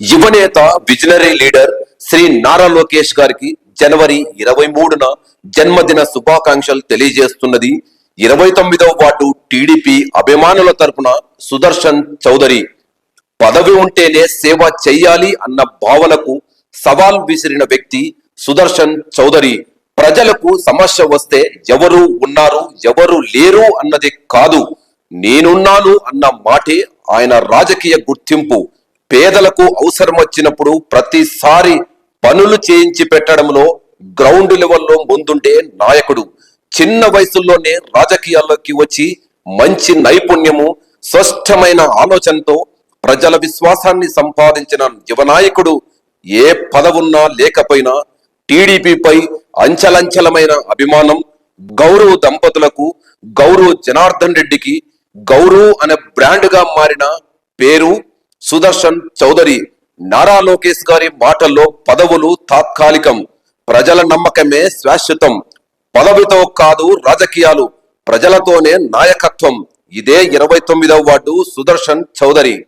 యువనేత visionary leader Shri Nara Lokesh గారికి జనవరి ఇరవై మూడున జన్మదిన శుభాకాంక్షలు తెలియజేస్తున్నది ఇరవై తొమ్మిదవ వార్డు టీడీపీ అభిమానుల తరపున సుదర్శన్ చౌదరి. పదవి ఉంటేనే సేవ చెయ్యాలి అన్న భావనకు సవాల్ విసిరిన వ్యక్తి సుదర్శన్ చౌదరి. ప్రజలకు సమస్య వస్తే ఎవరు ఉన్నారు ఎవరు లేరు అన్నది కాదు నేనున్నాను అన్న మాటే ఆయన రాజకీయ గుర్తింపు. పేదలకు అవసరం వచ్చినప్పుడు ప్రతిసారి పనులు చేయించి పెట్టడంలో గ్రౌండ్ లెవెల్లో ముందుండే నాయకుడు. చిన్న వయసులోనే రాజకీయాల్లోకి వచ్చి మంచి నైపుణ్యము స్పష్టమైన ఆలోచనతో ప్రజల విశ్వాసాన్ని సంపాదించిన యువనాయకుడు ఏ పదవున్నా లేకపోయినా టీడీపీపై అంచలంచలమైన అభిమానం గౌరవ్ దంపతులకు గౌరవ్ జనార్దన్ రెడ్డికి గౌరవ్ అనే బ్రాండ్గా మారిన పేరు సుదర్శన్ చౌదరి. నారా లోకేష్ గారి మాటల్లో పదవులు తాత్కాలికం. ప్రజల నమ్మకమే శాశ్వతం. పదవితో కాదు రాజకీయాలు. ప్రజలతోనే నాయకత్వం. ఇదే ఇరవై తొమ్మిదవ వార్డు సుదర్శన్ చౌదరి.